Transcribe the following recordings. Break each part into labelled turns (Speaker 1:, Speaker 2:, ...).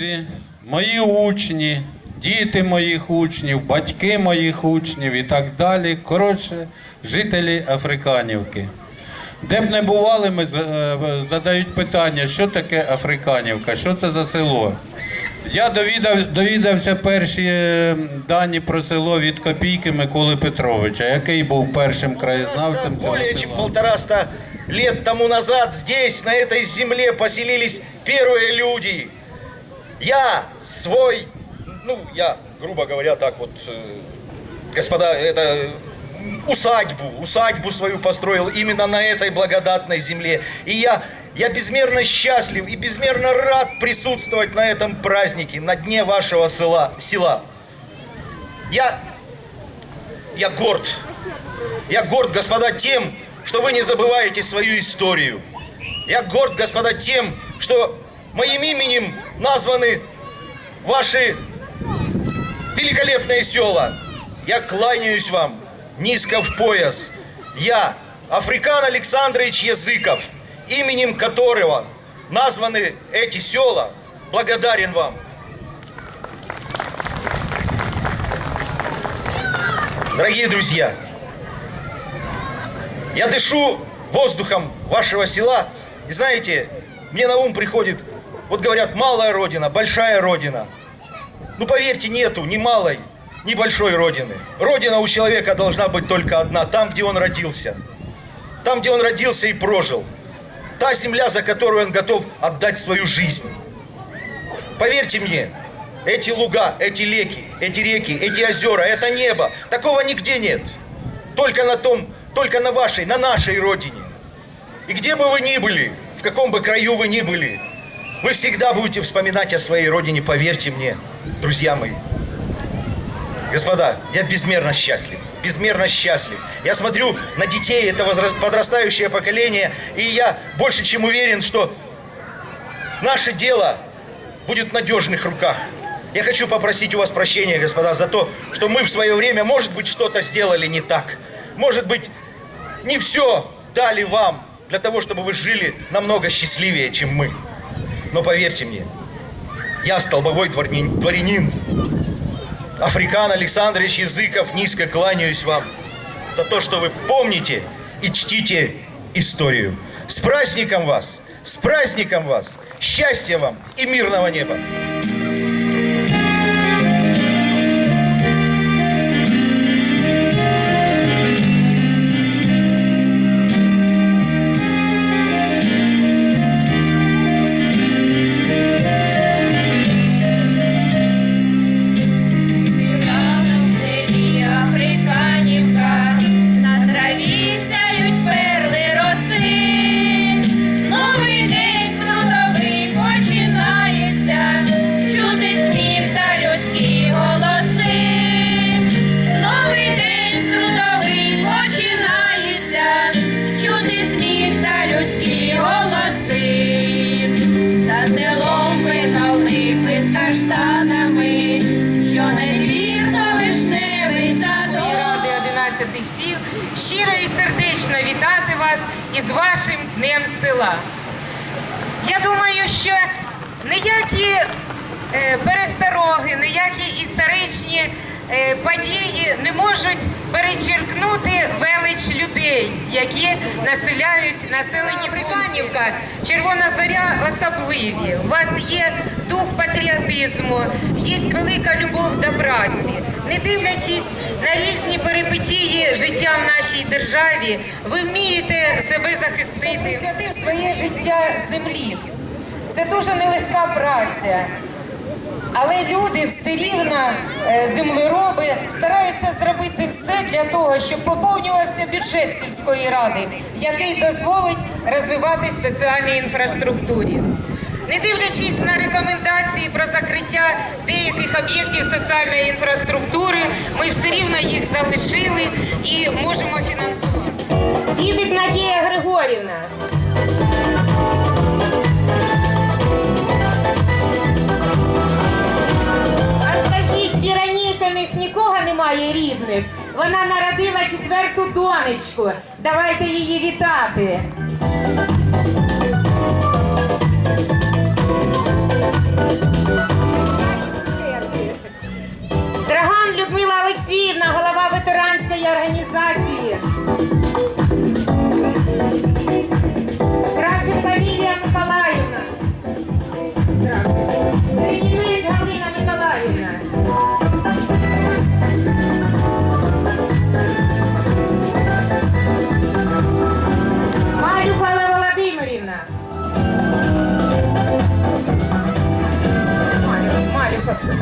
Speaker 1: друзі, мої учні, діти моїх учнів, батьки моїх учнів і так далі. Коротше, жителі Африканівки. Де б не бували, ми е, задають питання, що таке Африканівка, що це за село. Я довідав, довідався перші е, дані про село від копійки Миколи Петровича, який був першим краєзнавцем. цього села.
Speaker 2: лет тому назад здесь, на этой земле, поселились первые люди. Я свой, ну, я, грубо говоря, так вот, э, господа, это усадьбу, усадьбу свою построил именно на этой благодатной земле. И я, я безмерно счастлив и безмерно рад присутствовать на этом празднике, на дне вашего села. села. Я, я горд, я горд, господа, тем, что вы не забываете свою историю. Я горд, господа, тем, что моим именем названы ваши великолепные села. Я кланяюсь вам низко в пояс. Я, Африкан Александрович Языков, именем которого названы эти села, благодарен вам. Дорогие друзья, я дышу воздухом вашего села, и знаете, мне на ум приходит, вот говорят, малая родина, большая родина. Ну поверьте, нету ни малой, ни большой родины. Родина у человека должна быть только одна, там, где он родился. Там, где он родился и прожил. Та земля, за которую он готов отдать свою жизнь. Поверьте мне, эти луга, эти реки, эти реки, эти озера, это небо, такого нигде нет. Только на том, только на вашей, на нашей родине. И где бы вы ни были, в каком бы краю вы ни были, вы всегда будете вспоминать о своей родине, поверьте мне, друзья мои. Господа, я безмерно счастлив, безмерно счастлив. Я смотрю на детей, это возра- подрастающее поколение, и я больше чем уверен, что наше дело будет в надежных руках. Я хочу попросить у вас прощения, господа, за то, что мы в свое время, может быть, что-то сделали не так. Может быть, не все дали вам для того, чтобы вы жили намного счастливее, чем мы. Но поверьте мне, я столбовой дворянин, Африкан Александрович Языков, низко кланяюсь вам за то, что вы помните и чтите историю. С праздником вас! С праздником вас! Счастья вам и мирного неба!
Speaker 3: Ніякі е, перестороги, ніякі історичні е, події не можуть перечеркнути велич людей, які населяють населені Фриканівка, Червона Заря особливі. У вас є дух патріотизму, є велика любов до праці. Не дивлячись на різні перипетії життя в нашій державі, ви вмієте себе захистити. Присвятив своє життя землі. Це дуже нелегка праця. Але люди все рівно, е, землероби, стараються зробити все для того, щоб поповнювався бюджет сільської ради, який дозволить розвиватись соціальній інфраструктурі. Не дивлячись на рекомендації про закриття деяких об'єктів соціальної інфраструктури, ми все рівно їх залишили і можемо фінансувати. Їдеть Надія Григорівна. Віронікиних нікого немає рідних. Вона народила четверту донечку. Давайте її вітати. Драган Людмила Олексіївна, голова ветеранської організації. Кравченко Лілія Миколаївна. Галина Миколаївна. Алла.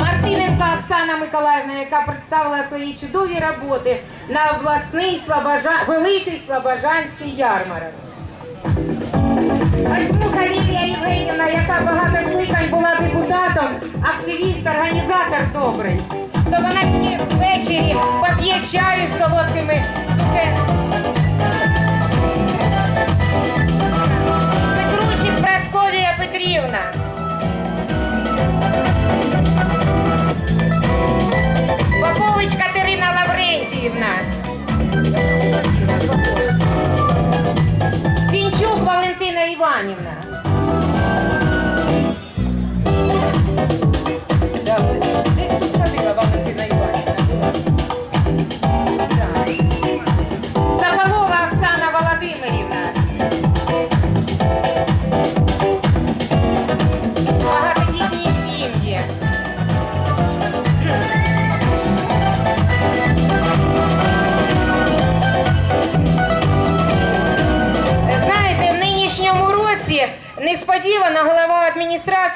Speaker 3: Мартиненко Оксана Миколаївна, яка представила свої чудові роботи на обласний Слобожа... великий Слобожанський ярмарок. Ось Лілія Євгенівна, яка багато скликань була депутатом, активіст, організатор добрий. То вона ввечері поп'є чаю з солодкими Прасковія Петрівна. Попович Катерина Лаврентіївна. Фінчук Валентина Іванівна. Десь тут ходила Валентина Іванівна.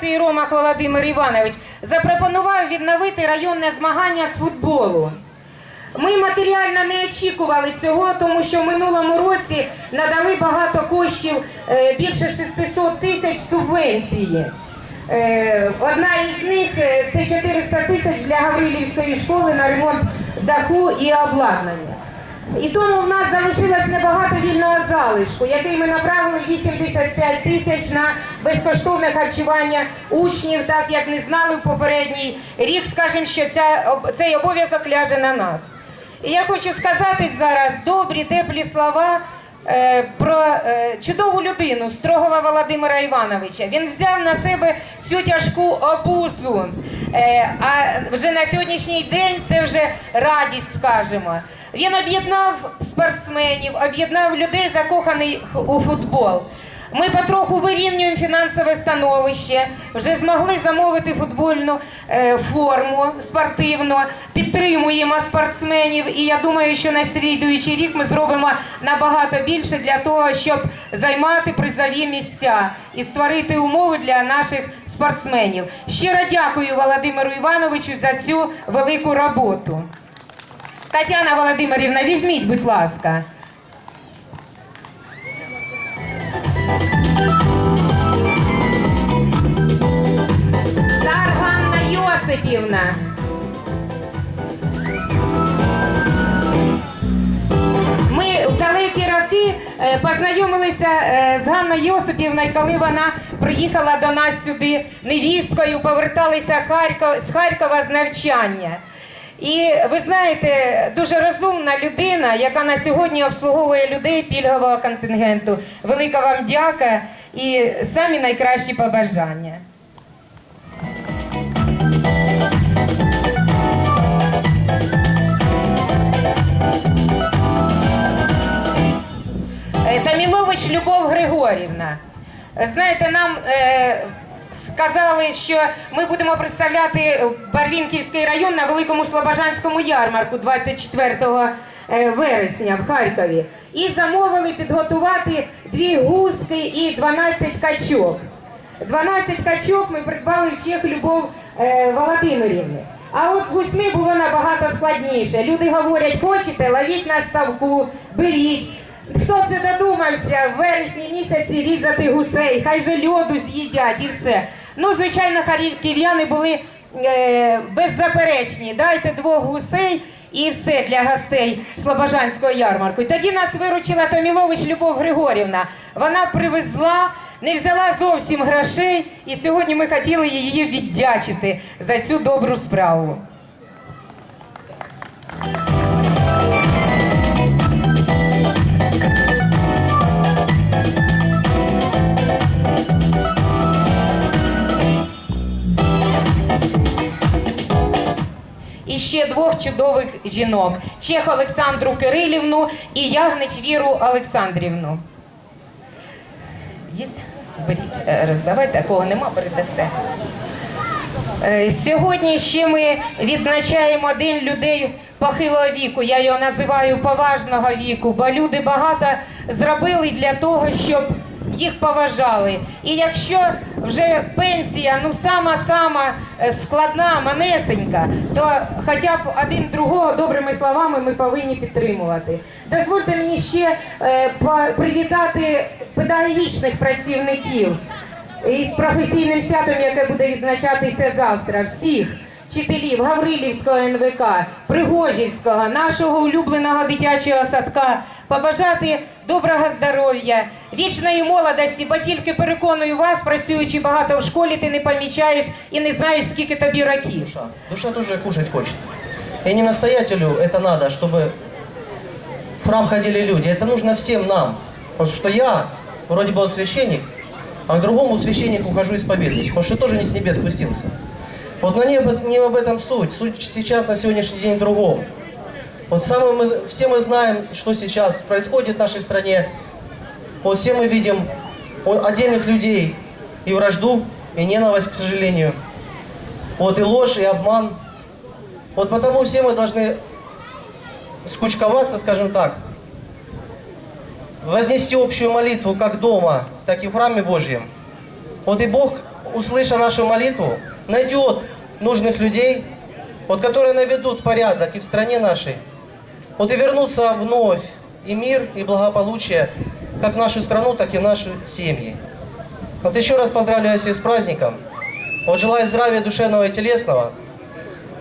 Speaker 3: Адміністрації Ромах Володимир Іванович запропонував відновити районне змагання з футболу. Ми матеріально не очікували цього, тому що в минулому році надали багато коштів, е, більше 600 тисяч субвенції. Е, Одна із них е, це 400 тисяч для Гаврилівської школи на ремонт даху і обладнання. І тому в нас залишилось небагато вільного залишку, який ми направили 85 тисяч на безкоштовне харчування учнів, так як не знали в попередній рік. Скажімо, що ця, цей обов'язок ляже на нас. І я хочу сказати зараз добрі, теплі слова е, про е, чудову людину Строгова Володимира Івановича. Він взяв на себе цю тяжку обузу. Е, а вже на сьогоднішній день це вже радість, скажімо. Він об'єднав спортсменів, об'єднав людей, закоханих у футбол. Ми потроху вирівнюємо фінансове становище, вже змогли замовити футбольну е, форму спортивну, підтримуємо спортсменів. І я думаю, що на слідуючий рік ми зробимо набагато більше для того, щоб займати призові місця і створити умови для наших спортсменів. Щиро дякую Володимиру Івановичу за цю велику роботу. Тетяна Володимирівна, візьміть, будь ласка. Дарганна Йосипівна. Ми в далекі роки е, познайомилися е, з Ганною Йосипівною, коли вона приїхала до нас сюди невісткою, поверталися з Харкова з навчання. І ви знаєте, дуже розумна людина, яка на сьогодні обслуговує людей пільгового контингенту. Велика вам дяка і самі найкращі побажання. Е, Тамілович Любов Григорівна. Знаєте, нам е, сказали, що ми будемо представляти Барвінківський район на Великому Слобожанському ярмарку 24 е, вересня в Харкові. І замовили підготувати дві гуски і 12 качок. 12 качок ми придбали в Чех Любов е, Володимирівни. А от з гусьми було набагато складніше. Люди говорять, хочете, ловіть на ставку, беріть. Хто це додумався в вересні місяці різати гусей, хай же льоду з'їдять і все. Ну, звичайно, харків'яни були е, беззаперечні. Дайте двох гусей і все для гостей Слобожанського ярмарку. Тоді нас виручила Томілович Любов Григорівна. Вона привезла, не взяла зовсім грошей, і сьогодні ми хотіли її віддячити за цю добру справу. І ще двох чудових жінок: Чех Олександру Кирилівну і Ягнич Віру Олександрівну. Є? Беріть, е, роздавайте, такого нема, передасте. Е, Сьогодні ще ми відзначаємо День людей похилого віку. Я його називаю поважного віку, бо люди багато зробили для того, щоб їх поважали. І якщо вже пенсія, ну сама-сама е, складна, манесенька, то хоча б один другого добрими словами ми повинні підтримувати. Дозвольте мені ще е, привітати педагогічних працівників із професійним святом, яке буде відзначатися завтра, всіх вчителів Гаврилівського НВК, Пригожівського, нашого улюбленого дитячого садка, побажати доброго здоров'я, вічної молодості, бо тільки переконую вас, працюючи багато в школі, ти не помічаєш і не знаєш, скільки тобі років.
Speaker 4: душа. Душа тоже кушать хочет. И не настоятелю это надо, чтобы в храм ходили люди. Это нужно всем нам. Потому что я, вроде бы он священник, а к другому священнику хожу исповедуюсь, потому что тоже не с небес спустился. Вот но не, об- не об этом суть. Суть сейчас на сегодняшний день в другом. Вот самое мы, все мы знаем, что сейчас происходит в нашей стране. Вот все мы видим отдельных людей и вражду, и ненависть, к сожалению. Вот и ложь, и обман. Вот потому все мы должны скучковаться, скажем так, вознести общую молитву как дома, так и в храме Божьем. Вот и Бог, услыша нашу молитву, найдет нужных людей, вот которые наведут порядок и в стране нашей, вот и вернутся вновь и мир, и благополучие, как в нашу страну, так и в наши семьи. Вот еще раз поздравляю всех с праздником. Вот желаю здравия душевного и телесного,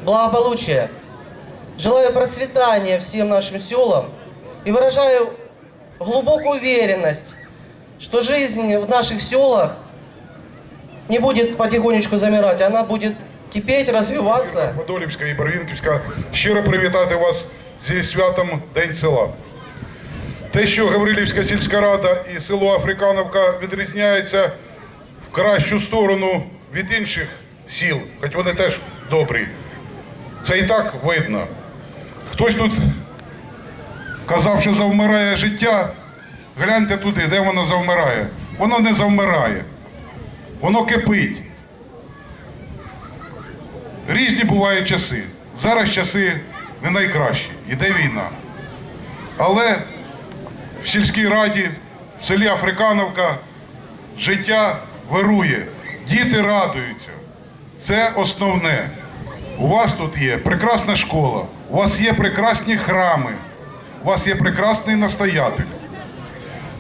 Speaker 4: благополучия. Желаю процветания всем нашим селам и выражаю глубокую уверенность, что жизнь в наших селах не будет потихонечку замирать, она будет кипеть, развиваться.
Speaker 5: Подолівська і Барвінківська щиро привітати вас зі святом День села. Те, що Гаврилівська сільська рада і село Африкановка відрізняються в кращу сторону від інших сіл, хоч вони теж добрі. Це і так видно. Хтось тут казав, що завмирає життя. Гляньте туди, де воно завмирає. Воно не завмирає. Воно кипить. Різні бувають часи. Зараз часи не найкращі. Іде війна. Але в сільській раді, в селі Африкановка життя вирує. Діти радуються. Це основне. У вас тут є прекрасна школа, у вас є прекрасні храми, у вас є прекрасний настоятель.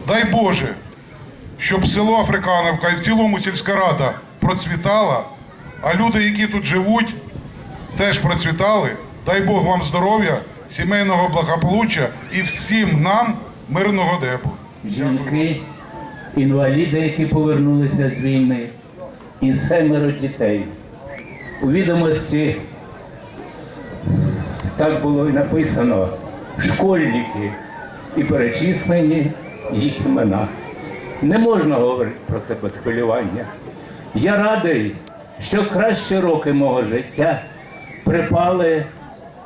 Speaker 5: Дай Боже, щоб село Африкановка і в цілому сільська рада процвітала, а люди, які тут живуть, теж процвітали. Дай Бог вам здоров'я, сімейного благополуччя і всім нам мирного небу.
Speaker 6: жінки, інваліди, які повернулися з війни, і семеро дітей. У відомості так було і написано школьники і перечислені їх імена. Не можна говорити про це без хвилювання. Я радий, що кращі роки мого життя припали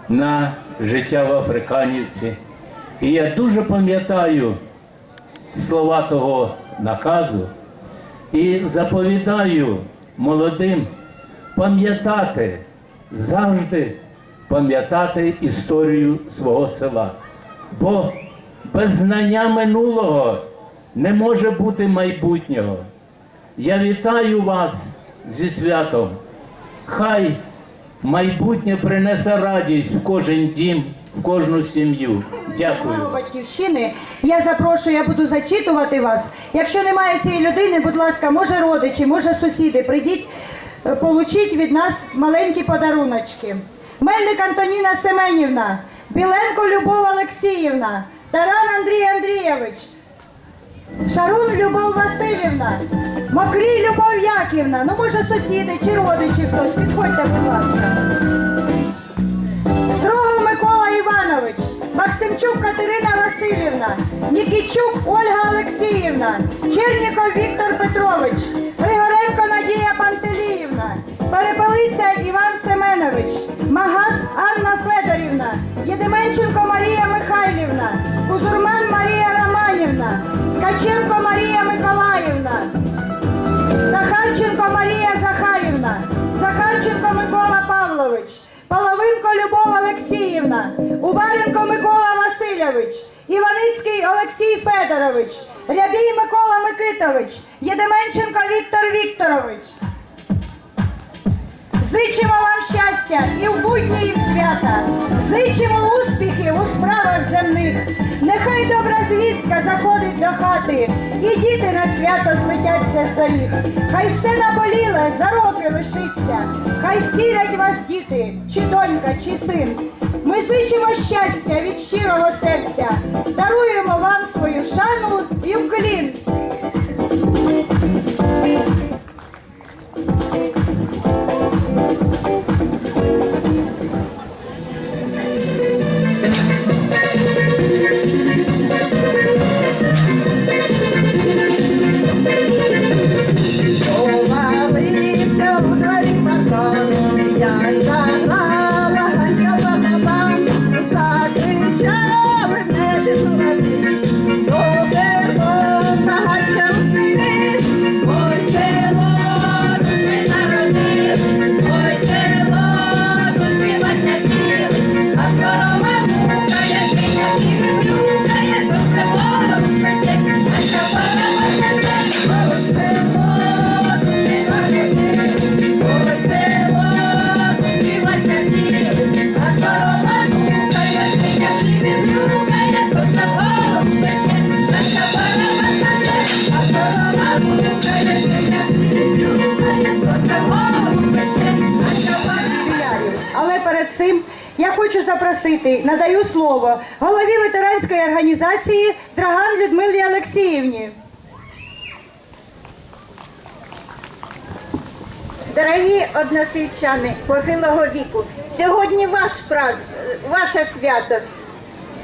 Speaker 6: на життя в Африканівці. І я дуже пам'ятаю слова того наказу і заповідаю молодим пам'ятати, завжди пам'ятати історію свого села. Бо без знання минулого не може бути майбутнього. Я вітаю вас зі святом. Хай майбутнє принесе радість в кожен дім, в кожну сім'ю. Дякую.
Speaker 7: Слава батьківщини. Я запрошую, я буду зачитувати вас. Якщо немає цієї людини, будь ласка, може родичі, може сусіди, прийдіть, е, получіть від нас маленькі подаруночки. Мельник Антоніна Семенівна, Біленко Любов Олексіївна, Таран Андрій Андрійович, Шарун Любов Васильівна, Мокрій Любов Яківна, ну може сусіди чи родичі хтось, підходьте, будь ласка. Строгов Микола Іванович, Максимчук Катерина Васильівна, Нікічук Ольга Олексіївна, Черніков Віктор Петрович, Григоренко Надія Пантеліївна, Перепелиця Іван Семенович, Магас Анна Федорівна, Єдименченко Марія Михайлівна, Кузурман Марія Романівна, Ткаченко Марія Захарченко Марія Захарівна, Захарченко Микола Павлович, Половинко Любов Олексіївна, Убаренко Микола Васильович, Іваницький Олексій Федорович, Рябій Микола Микитович, Єдеменченко Віктор Вікторович. Зичимо вам щастя і в будні, і в свята. Зичимо успіхів у справах земних. Нехай добра звістка заходить до хати, і діти на свято злетяться з доріг. Хай все наболіле за роки лишиться. Хай стілять вас діти, чи донька, чи син. Ми зичимо щастя від щирого серця, даруємо вам свою шану і уклін.
Speaker 8: Односельчани похилого віку, сьогодні ваш праз... ваше свято.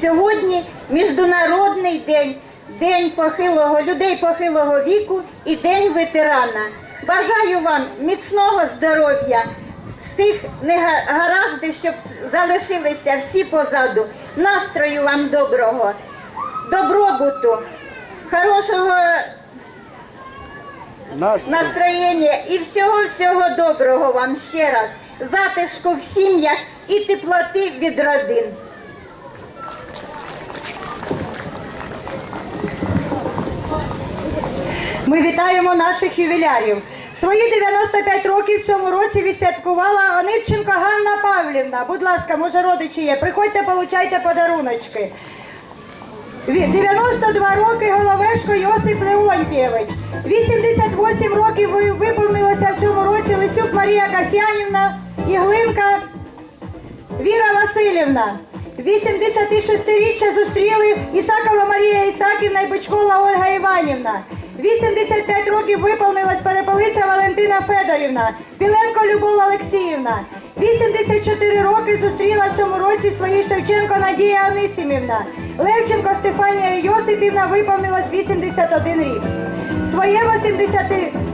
Speaker 8: Сьогодні Міжнародний день, день похилого людей похилого віку і день ветерана. Бажаю вам міцного здоров'я, всіх негараздів, щоб залишилися всі позаду. Настрою вам доброго, добробуту, хорошого настроєння і всього-всього доброго вам ще раз. Затишку в сім'ях і теплоти від родин.
Speaker 7: Ми вітаємо наших ювілярів. Свої 95 років в цьому році відсвяткувала Онипченко Ганна Павлівна. Будь ласка, може родичі є. Приходьте, получайте подаруночки. Ві- 92 роки Головешко Йосип Леонтьєвич. 88 років ви- виповнилося в цьому році Лисюк Марія Касянівна і Глинка Віра Васильівна. 86-річчя зустріли Ісакова Марія Ісаківна і Бичкова Ольга Іванівна. 85 років виповнилась перепелиця Валентина Федорівна, Біленко Любов Олексіївна. 84 роки зустріла в цьому році свої Шевченко Надія Анисімівна. Левченко Стефанія Йосипівна виповнилось 81 рік. Своє 80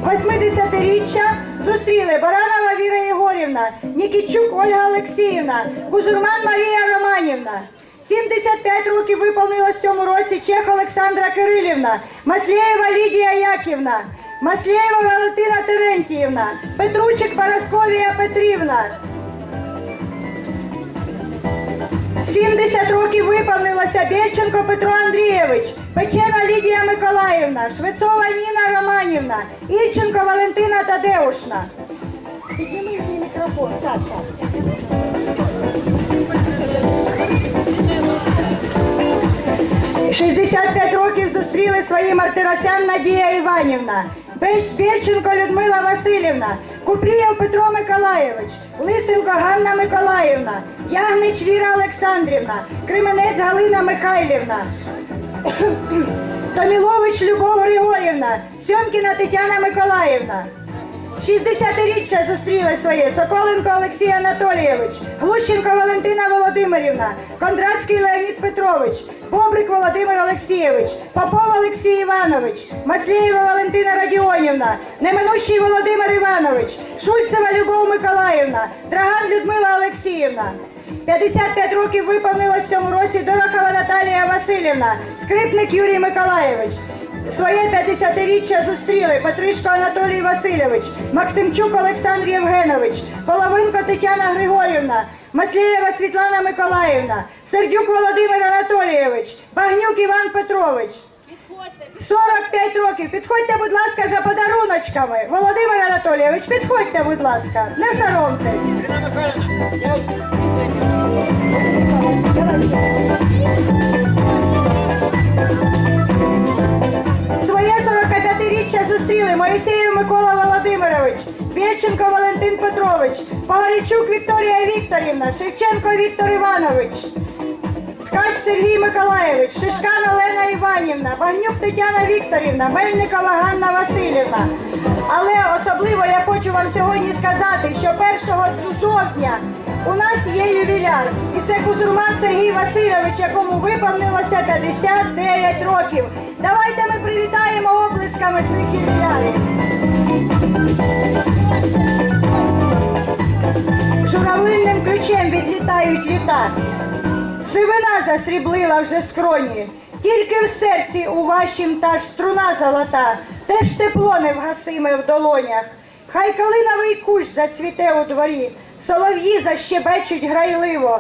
Speaker 7: 80-річчя зустріли Баранова Віра Єгорівна, Нікітчук Ольга Олексіївна, Бузурман Марія Романівна. 75 років виповнилось в цьому році Чех Олександра Кирилівна, Маслєєва Лідія Яківна, Маслєєва Валентина Терентіївна, Петручик Парасковія Петрівна. 70 років виповнилося Бєльченко Петро Андрійович, Печена Лідія Миколаївна, Швецова Ніна Романівна, Ільченко Валентина Тадеушна. Підніми мені мікрофон, Саша. – зустріли свої Мартиросян Надія Іванівна, Бельч Бєльченко Людмила Васильівна, Купрієв Петро Миколаєвич, Лисенко Ганна Миколаївна, Ягнич Віра Олександрівна, Кременець Галина Михайлівна, Томілович Любов Григорівна, Сьомкіна Тетяна Миколаївна. 60-річчя зустріли своє Соколенко Олексій Анатолійович, Глущенко Валентина Володимирівна, Кондратський Леонід Петрович, Бобрик Володимир Олексійович, Попов Олексій Іванович, Маслєєва Валентина Радіонівна, Неминущий Володимир Іванович, Шульцева Любов Миколаївна, Драган Людмила Олексіївна. 55 років виповнилось в цьому році Дорохова Наталія Васильівна, скрипник Юрій Миколаєвич. Своє 50-річчя зустріли Петришко Анатолій Васильович, Максимчук Олександр Євгенович, Половинко Тетяна Григорівна, Маслєєва Світлана Миколаївна, Сердюк Володимир Анатолійович, Багнюк Іван Петрович. 45 років. Підходьте, будь ласка, за подаруночками. Володимир Анатолійович, підходьте, будь ласка, не соромтесь. 45-річчя зустріли Моїсеєв Микола Володимирович, Бєльченко Валентин Петрович, Пагарічук Вікторія Вікторівна, Шевченко Віктор Іванович, Ткач Сергій Миколаєвич, Шишкан Олена Іванівна, Багнюк Тетяна Вікторівна, Мельникова Ганна Васильівна. Але особливо я хочу вам сьогодні сказати, що 1 жовтня у нас є ювіляр. І це Кузурман Сергій Васильович, якому виповнилося 59 років. Давайте ми привітаємо оплесками цих ювілярів. Журавлинним ключем відлітають літа. Сивина засріблила вже скроні, тільки в серці у вашім та ж струна золота, теж тепло невгасиме в долонях. Хай калиновий кущ зацвіте у дворі, солов'ї защебечуть грайливо.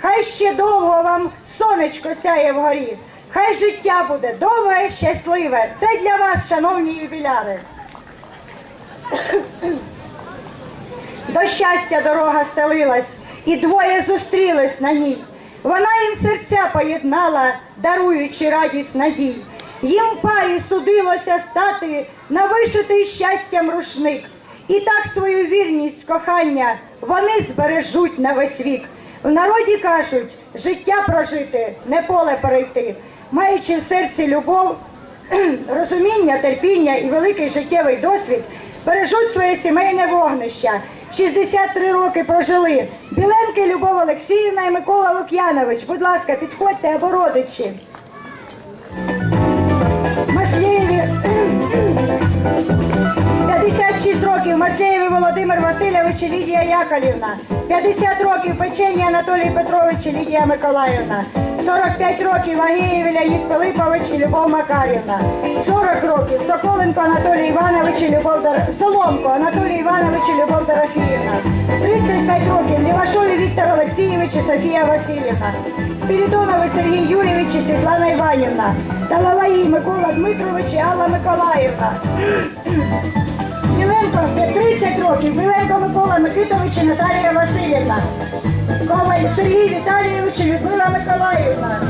Speaker 7: Хай ще довго вам сонечко сяє вгорі. Хай життя буде довге, щасливе. Це для вас, шановні юбіляри. До щастя дорога стелилась, і двоє зустрілись на ній. Вона їм серця поєднала, даруючи радість надій. Їм парі судилося стати на вишитий щастям рушник. І так свою вірність, кохання вони збережуть на весь вік. В народі кажуть, життя прожити, не поле перейти, маючи в серці любов, розуміння, терпіння і великий життєвий досвід, бережуть своє сімейне вогнище. 63 роки прожили. Біленки Любов Олексіївна і Микола Лук'янович. Будь ласка, підходьте або родичі. 56 років Маслєєві Володимир Васильович і Лідія Яковлівна. 50 років Печені Анатолій Петрович і Лідія Миколаївна. 45 років Агієві Леонід Пилипович і Любов Макарівна. 40 років Соколенко Анатолій Іванович і Любов Дор... Соломко Анатолій Іванович і Любов Дорофіївна. 35 років Лівашові Віктор Олексійович і Софія Васильівна. Спірідоновий Сергій Юрійович і Світлана Іванівна. Талалаї Микола Дмитрович і Алла Миколаївна. Біленко 30 років, Біленко Микола Микитович і Наталія Васильівна. Коваль Сергій Віталійович і Людмила Миколаївна.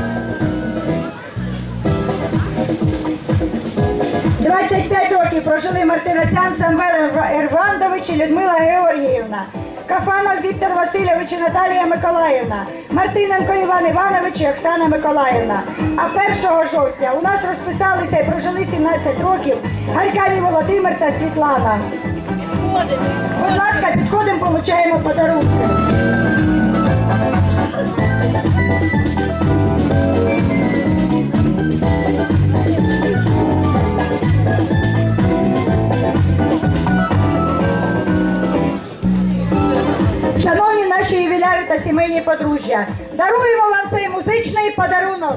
Speaker 7: 25 років прожили Мартиросян Самвел Ервандович і Людмила Георгіївна. Кафанов Віктор Васильович і Наталія Миколаївна, Мартиненко Іван Іванович і Оксана Миколаївна. А 1 жовтня у нас розписалися і прожили 17 років Гаркаві Володимир та Світлана. Будь ласка, підходимо, получаємо подарунки. Шановні сімейні подружжя, даруємо вам цей музичний подарунок.